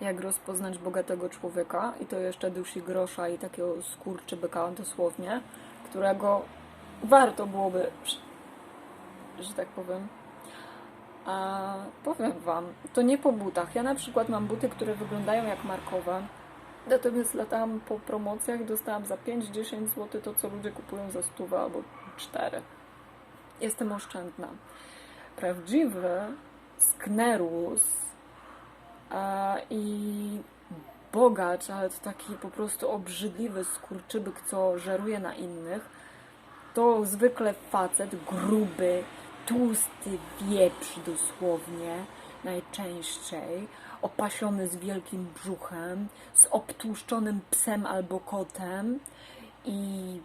jak rozpoznać bogatego człowieka i to jeszcze dusi grosza i takiego skurczybyka dosłownie, którego warto byłoby, że tak powiem, a powiem Wam, to nie po butach. Ja na przykład mam buty, które wyglądają jak markowe, natomiast latałam po promocjach dostałam za 5-10 zł to, co ludzie kupują za 100 albo 4. Jestem oszczędna. Prawdziwy sknerus i bogacz, ale to taki po prostu obrzydliwy skurczybyk, co żeruje na innych, to zwykle facet gruby, tłusty wieprz dosłownie, najczęściej, opasiony z wielkim brzuchem, z obtłuszczonym psem albo kotem i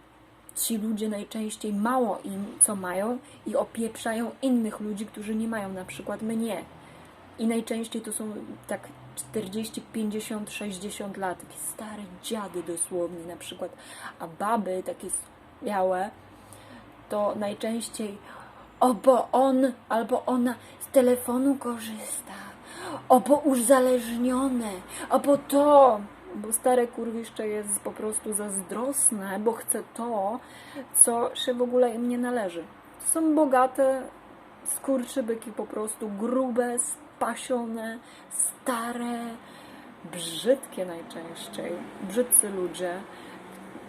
ci ludzie najczęściej mało im co mają i opieprzają innych ludzi, którzy nie mają, na przykład mnie. I najczęściej to są tak 40, 50, 60 lat, takie stare dziady dosłownie na przykład, a baby takie białe to najczęściej o, bo on albo ona z telefonu korzysta, o, bo uzależnione, o, bo to, bo stare kurwiszcze jest po prostu zazdrosne, bo chce to, co się w ogóle im nie należy. Są bogate skurczybyki po prostu, grube, spasione, stare, brzydkie najczęściej, brzydcy ludzie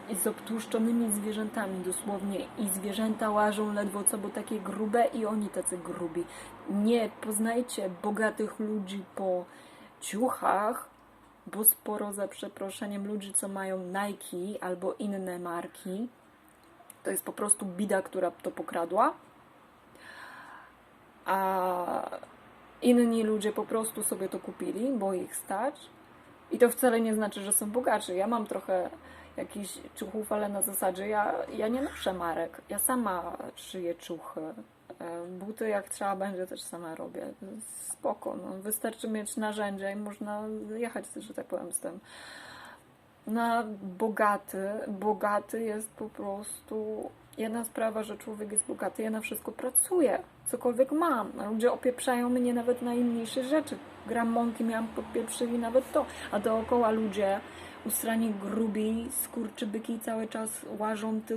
i z obtłuszczonymi zwierzętami dosłownie i zwierzęta łażą ledwo co, bo takie grube i oni tacy grubi. Nie poznajcie bogatych ludzi po ciuchach, bo sporo za przeproszeniem ludzi, co mają Nike albo inne marki, to jest po prostu bida, która to pokradła. A inni ludzie po prostu sobie to kupili, bo ich stać. I to wcale nie znaczy, że są bogaczy. Ja mam trochę jakichś ciuchów, ale na zasadzie ja, ja nie noszę marek. Ja sama szyję ciuchy. E, Buty jak trzeba będzie też sama robię. Spoko. No. Wystarczy mieć narzędzia i można jechać, że tak powiem, z tym. Na bogaty, bogaty jest po prostu jedna sprawa, że człowiek jest bogaty, ja na wszystko pracuję, cokolwiek mam. Ludzie opieprzają mnie nawet najmniejsze rzeczy. Gram mąki, miałam podpieprzyli nawet to. A dookoła ludzie usrani grubi, skurczybyki cały czas łażą tylko